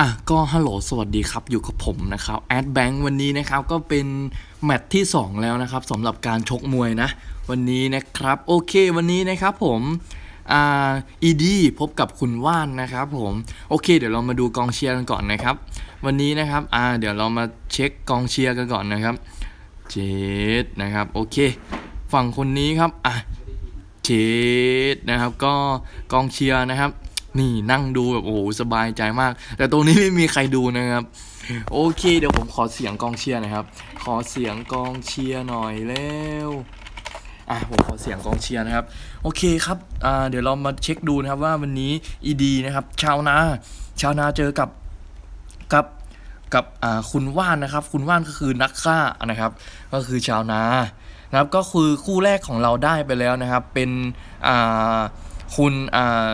อะก็ฮัลโหลสวัสดีครับ อยู่กับผมนะครับแอดแบงค์วันนี้นะครับก็เป็นแมตช์ที่ 2 แล้วนะครับสำหรับการชกมวยนะ วันนี้นะครับโอเควันนี้นะครับผมอ่าอีดีพบกับคุณว่านนะครับผมโอเค เดี๋ยวเรามาดูกองเชียร์กันก่อนนะครับ วันนี้นะครับอ่าเดี๋ยวเรามาเช็คกองเชียร์กันก่อนนะครับเจดนะครับโอเค ฝั่งคนนี้ครับอะเชดนะครับก็กองเชียร์นะครับ นี่นั่งดูแบบโอ้โหสบายใจมาก แต่ตรงนี้ไม่มีใครดูนะครับ โอเค เดี๋ยวผมขอเสียงกองเชียร์นะครับ ขอเสียงกองเชียร์หน่อยเร็วอะผมขอเสียงกองเชียร์นะครับ โอเคครับอ่าเดี๋ยวเรามาเช็คดูนะครับว่าวันนี้อีดีนะครับ ชาวนา ชาวนาเจอกับกับกับอ่าคุณว่านนะครับ คุณว่านก็คือนักฆ่านะครับ ก็คือชาวนานะครับก็คือคู่แรกของเราได้ไปแล้วนะครับ เป็นอ่าคุณอ่า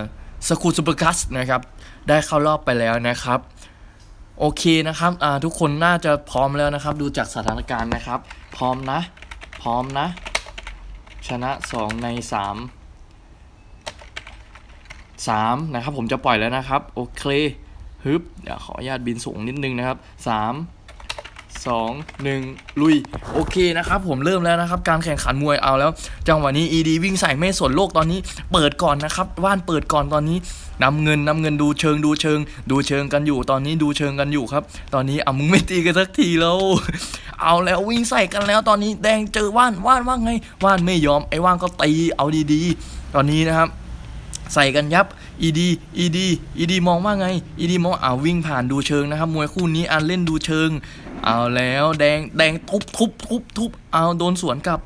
สกูซูเปอร์กัสนะครับ ได้เข้ารอบไปแล้วนะครับ โอเคนะครับทุกคนน่าจะพร้อมแล้วนะครับ ดูจากสถานการณ์นะครับ พร้อมนะ พร้อมนะ ชนะ 2 ใน 3 3 นะครับ ผมจะปล่อยแล้วนะครับ โอเคฮึบเดี๋ยวขออนุญาตบินสูงนิดนึงนะครับ 3 สองหนึ่งลุย โอเคนะครับ ผมเริ่มแล้วนะครับ การแข่งขันมวยเอาแล้ว จังหวะนี้ ED วิ่งใส่ไม่สนโลกตอนนี้ เปิดก่อนนะครับว่านเปิดก่อนตอนนี้นำเงินนำเงินดูเชิงดูเชิง ดูเชิงกันอยู่ ตอนนี้ดูเชิงกันอยู่ครับ ตอนนี้อะมึงไม่ตีกันสักทีแล้ว เอาแล้ววิ่งใส่กันแล้วตอนนี้แดงเจอว่านว่านว่าไง ว่านไม่ยอมไอ้ว่านก็ตีเอาดีๆ ตอนนี้นะครับ ใส่กันยับ ED ED ED มองว่าไง ED มองอ่าวิ่งผ่านดูเชิงนะครับ มวยคู่นี้อันเล่นดูเชิง เอาแล้วแดงแดงทุบทุบทุบทุบเอาโดนสวนกลับ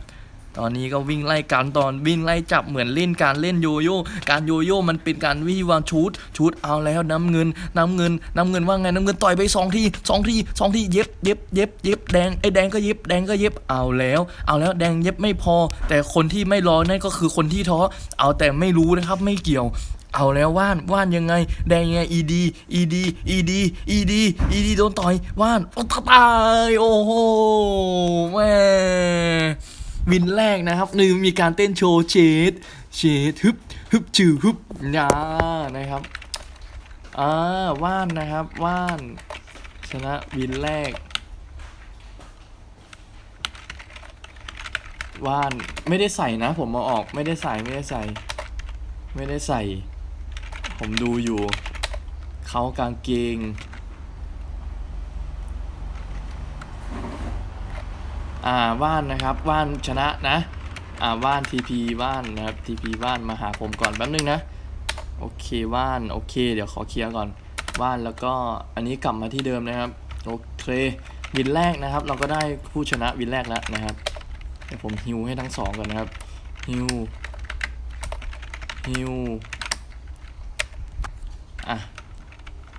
ตอนนี้ก็วิ่งไล่กันตอนวิ่งไล่จับเหมือนเล่นการเล่นโยโย่การโยโย่มันเป็นการวิ่งวางชูดชูดเอาแล้วน้ำเงินน้ำเงินน้ำเงินว่าไงน้ำเงินต่อยไปสองทีสองทีสองทีเย็บเย็บเย็บเย็บแดงไอ้แดงก็เย็บแดงก็เย็บเอาแล้ว เอาแล้วแดงเย็บไม่พอ แต่คนที่ไม่รอนั่นก็คือคนที่ท้อเอาแต่ไม่รู้นะครับไม่เกี่ยวเอาแล้วว่านว่านยังไง แดงยังไง ed ed ed ed ed โดนต่อยว่านโอ้ตายโอ้โหแม่ วินแรกนะครับนึ่มีการเต้นโชว์เชดเชดฮึบฮึบจือฮึบยานะครับอ่าว่านนะครับว่าน ชนะวินแรก ว่านไม่ได้ใส่นะ ผมมาออกไม่ได้ใส่ไม่ได้ใส่ ไม่ได้ใส่ ผมดูอยู่ เขากางเกง อ่าว่านนะครับว่านชนะนะอ่าว่าน TP ว่านนะครับ TP ว่านมาหาผมก่อนแป๊บนึงนะโอเคว่านโอเค เดี๋ยวขอเคลียร์ก่อนว่านแล้วก็อันนี้กลับมาที่เดิมนะครับโอเควินแรกนะครับ เราก็ได้ผู้ชนะวินแรกแล้วนะครับเดี๋ยวผมฮิวให้ทั้งสองก่อนนะครับฮิวฮิวอะ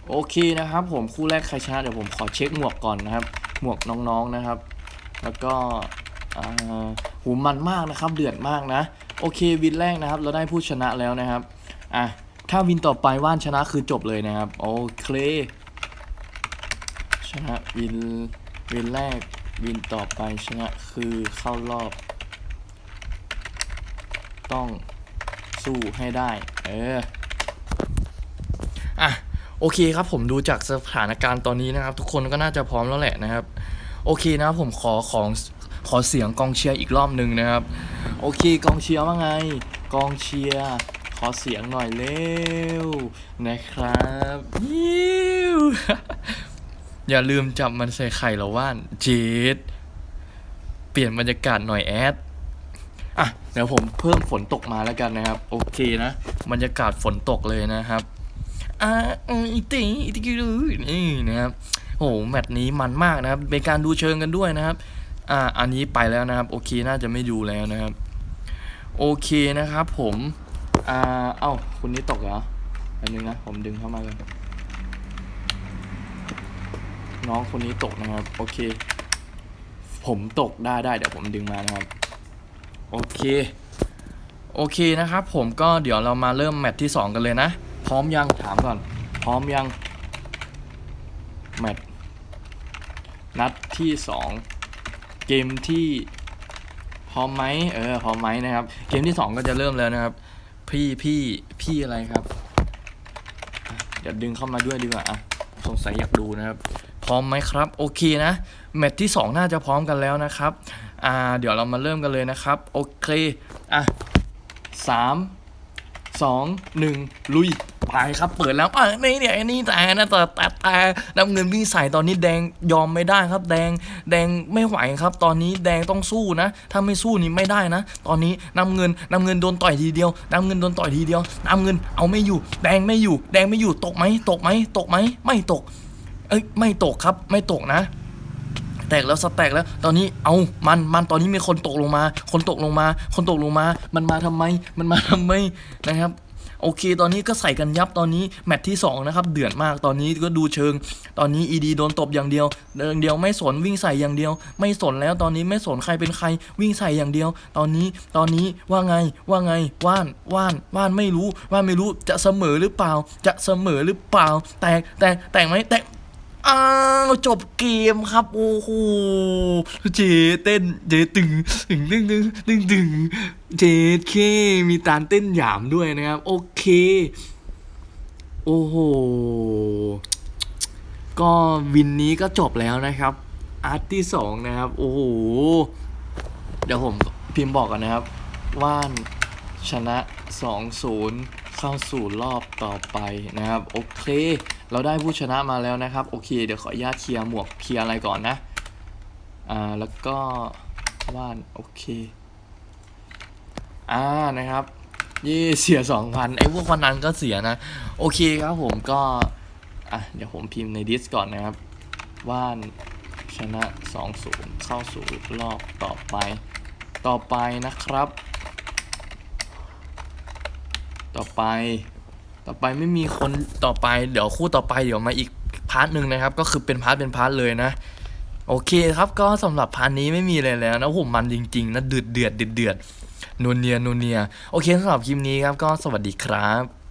โอเคนะครับ ผมคู่แรกใครชนะเดี๋ยวผมขอเช็คหมวกก่อนนะครับ หมวกน้องๆนะครับ แล้วก็หูมันมากนะครับ เดือดมากนะ โอเควินแรกนะครับ เราได้ผู้ชนะแล้วนะครับ อะ ถ้าวินต่อไปว่านชนะคือจบเลยนะครับ โอเค ชนะวินวินแรกวินต่อไปชนะคือเข้ารอบ ต้องสู้ให้ได้ เออ อะ โอเคครับผมดูจากสถานการณ์ตอนนี้นะครับ ทุกคนก็น่าจะพร้อมแล้วแหละนะครับ โอเคนะผมขอของขอเสียงกองเชียร์อีกรอบหนึ่งนะครับ โอเคกองเชียร์ว่าไง กองเชียร์ขอเสียงหน่อยเร็วนะครับยิ้วอย่าลืมจับมันใส่ไข่แล้วว่านเจดเปลี่ยนบรรยากาศหน่อยแอดอะเดี๋ยวผมเพิ่มฝนตกมาแล้วกันนะครับ โอเคนะบรรยากาศฝนตกเลยนะครับอ่าอีติอีติกิรูนี่นะครับ โอ้โหแมตช์นี้มันมากนะครับเป็นการดูเชิงกันด้วยนะครับอ่าอันนี้ไปแล้วนะครับ โอเคน่าจะไม่ดูแล้วนะครับ โอเคนะครับผมอ่าเอ้าคุณนี้ตกเหรออันนึงนะผมดึงเข้ามาเลยน้องคนนี้ตกนะครับ โอเค ผมตกได้ได้เดี๋ยวผมดึงมานะครับ โอเค โอเคนะครับ ผมก็เดี๋ยวเรามาเริ่มแมตช์ที่ 2 กันเลยนะ พร้อมยังถามก่อน พร้อมยัง แมตช์นัดที่ 2 เกมที่พร้อมไหมเออพร้อมไหมนะครับ เกมที่ 2 ก็จะเริ่มแล้วนะครับ พี่พี่พี่อะไรครับอะเดี๋ยวดึงเข้ามาด้วยดีกว่าอะสงสัยอยากดูนะครับ พร้อมไหมครับ โอเคนะแมตช์ที่ 2 น่าจะพร้อมกันแล้วนะครับอ่าเดี๋ยวเรามาเริ่มกันเลยนะครับ โอเคอะสามสองหนึ่งลุย ไปครับเปิดแล้วอะนี่เนี่ยนี่แต่นะแต่แต่แต่น้ำเงินวิ่งใส่ตอนนี้แดงยอมไม่ได้ครับ แดงแดงไม่ไหวครับ ตอนนี้แดงต้องสู้นะ ถ้าไม่สู้นี่ไม่ได้นะ ตอนนี้น้ำเงินน้ำเงินโดนต่อยทีเดียวน้ำเงินโดนต่อยทีเดียวน้ำเงินเอาไม่อยู่ แดงไม่อยู่ แดงไม่อยู่ตกไหมตกไหมตกไหมไม่ตก เอ้ยไม่ตกครับไม่ตกนะแตกแล้วสแต็กแล้ว ตอนนี้เอามันมันตอนนี้มีคนตกลงมา คนตกลงมา คนตกลงมา มันมาทำไม มันมาทำไมนะครับ โอเค ตอนนี้ก็ใส่กันยับตอนนี้แมตช์ที่สองนะครับเดือดมากตอนนี้ก็ดูเชิง ตอนนี้อีดีโดนตบอย่างเดียวอย่างเดียวไม่สนวิ่งใส่อย่างเดียว ไม่สนแล้วตอนนี้ไม่สนใครเป็นใครวิ่งใส่อย่างเดียว ตอนนี้ตอนนี้ว่าไงว่าไงว่านว่านว่านไม่รู้ว่านไม่รู้จะเสมอหรือเปล่า จะเสมอหรือเปล่า แตกแตกแตกไหมแตก อ้าวจบเกมครับโอ้โหเจเต้นเจตึงตึงตึงตึงตึงตึงเจเคมีตานเต้นหยามด้วยนะครับ โอเค โอ้โหก็วินนี้ก็จบแล้วนะครับ อาร์ตที่สองนะครับ โอ้โห เดี๋ยวผมพิมพ์บอกกันนะครับ ว่านชนะ2-0 เข้าสู่รอบต่อไปนะครับ โอเค เราได้ผู้ชนะมาแล้วนะครับ โอเค เดี๋ยวขออนุญาตเคลียร์หมวกเคลียร์อะไรก่อนนะ อ่า แล้วก็ว่าน โอเค อ่า นะครับเย่เสีย2,000ไอ้พวกวันนั้นก็เสียนะ โอเคครับผมก็ อะ เดี๋ยวผมพิมพ์ในดิสก่อนนะครับ ว่านชนะ2-0เข้าสู่รอบต่อไป ต่อไปนะครับ ต่อไป ต่อไปไม่มีคนต่อไป เดี๋ยวคู่ต่อไปเดี๋ยวมาอีกพาร์ทหนึ่งนะครับ ก็คือเป็นพาร์ทเป็นพาร์ทเลยนะ โอเคครับก็สำหรับพาร์ทนี้ไม่มีอะไรแล้วนะผมมันจริงๆนะเดือดเดือดเดือดเดือดนูเนียนูเนีย โอเคสำหรับคลิปนี้ครับก็สวัสดีครับ